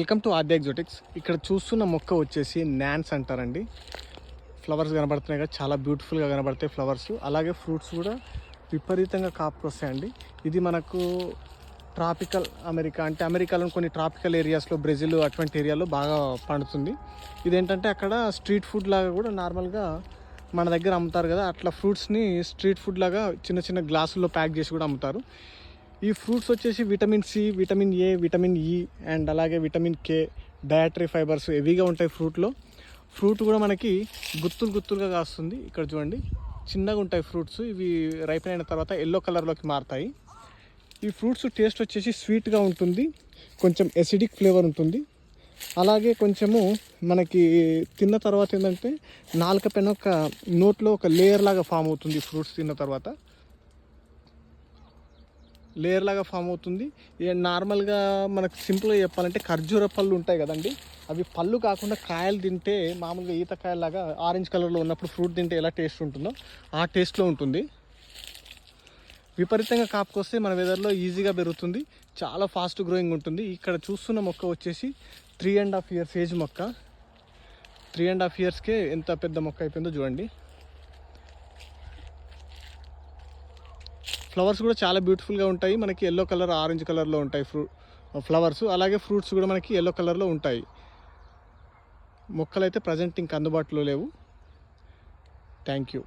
Welcome to ఆద్య ఎగ్జోటిక్స్ ఇక్కడ చూస్తున్న మొక్క వచ్చేసి నాన్స్ అంటారండి. ఫ్లవర్స్ కనబడుతున్నాయి కదా చాలా బ్యూటిఫుల్గా కనబడతాయి ఫ్లవర్స్ అలాగే ఫ్రూట్స్ కూడా విపరీతంగా కాపుకొస్తాయండి ఇది మనకు ట్రాపికల్ అమెరికా అంటే అమెరికాలో కొన్ని ట్రాపికల్ ఏరియాస్లో బ్రెజిల్ అటువంటి ఏరియాలో బాగా పండుతుంది. ఇదేంటంటే అక్కడ స్ట్రీట్ ఫుడ్ లాగా కూడా నార్మల్గా మన దగ్గర అమ్ముతారు కదా అట్లా ఫ్రూట్స్ని స్ట్రీట్ ఫుడ్ లాగా చిన్న చిన్న గ్లాసుల్లో ప్యాక్ చేసి కూడా అమ్ముతారు. ఈ ఫ్రూట్స్ వచ్చేసి vitamin C vitamin A vitamin E and అలాగే విటమిన్ కే డయాటరీ ఫైబర్స్ హెవీగా ఉంటాయి ఫ్రూట్లో. ఫ్రూట్ కూడా మనకి గుత్తులు గుత్తులుగా కాస్తుంది. ఇక్కడ చూడండి చిన్నగా ఉంటాయి ఫ్రూట్స్. ఇవి రైపెన్ అయిన తర్వాత ఎల్లో కలర్లోకి మారుతాయి. ఈ ఫ్రూట్స్ టేస్ట్ వచ్చేసి స్వీట్గా ఉంటుంది. కొంచెం ఎసిడిక్ ఫ్లేవర్ ఉంటుంది. అలాగే కొంచెము మనకి తిన్న తర్వాత ఏంటంటే నాలుక పైన ఒక నోట్లో ఒక లేయర్ లాగా ఫామ్ అవుతుంది ఫ్రూట్స్ తిన్న తర్వాత. లేయర్ లాగా ఫామ్ అవుతుంది. నార్మల్గా మనకు సింపుల్గా చెప్పాలంటే ఖర్జూర పళ్ళు ఉంటాయి కదండి. అవి పళ్ళు కాకుండా కాయలు తింటే మామూలుగా ఈత కాయలాగా ఆరెంజ్ కలర్లో ఉన్నప్పుడు ఫ్రూట్ తింటే ఎలా టేస్ట్ ఉంటుందో ఆ టేస్ట్లో ఉంటుంది. విపరీతంగా కాపుకొస్తే మన వెదర్లో ఈజీగా పెరుగుతుంది. చాలా ఫాస్ట్ గ్రోయింగ్ ఉంటుంది. ఇక్కడ చూస్తున్న మొక్క వచ్చేసి three and half years age మొక్క. త్రీ అండ్ హాఫ్ ఇయర్స్కే ఎంత పెద్ద మొక్క అయిపోయిందో చూడండి. ఫ్లవర్స్ కూడా చాలా బ్యూటిఫుల్గా ఉంటాయి. మనకి ఎల్లో కలర్ ఆరెంజ్ కలర్లో ఉంటాయి ఫ్రూ ఫ్లవర్స్. అలాగే ఫ్రూట్స్ కూడా మనకి ఎల్లో కలర్లో ఉంటాయి. మొక్కలు అయితే ప్రజెంట్ ఇంక అందుబాటులో లేవు. Thank you.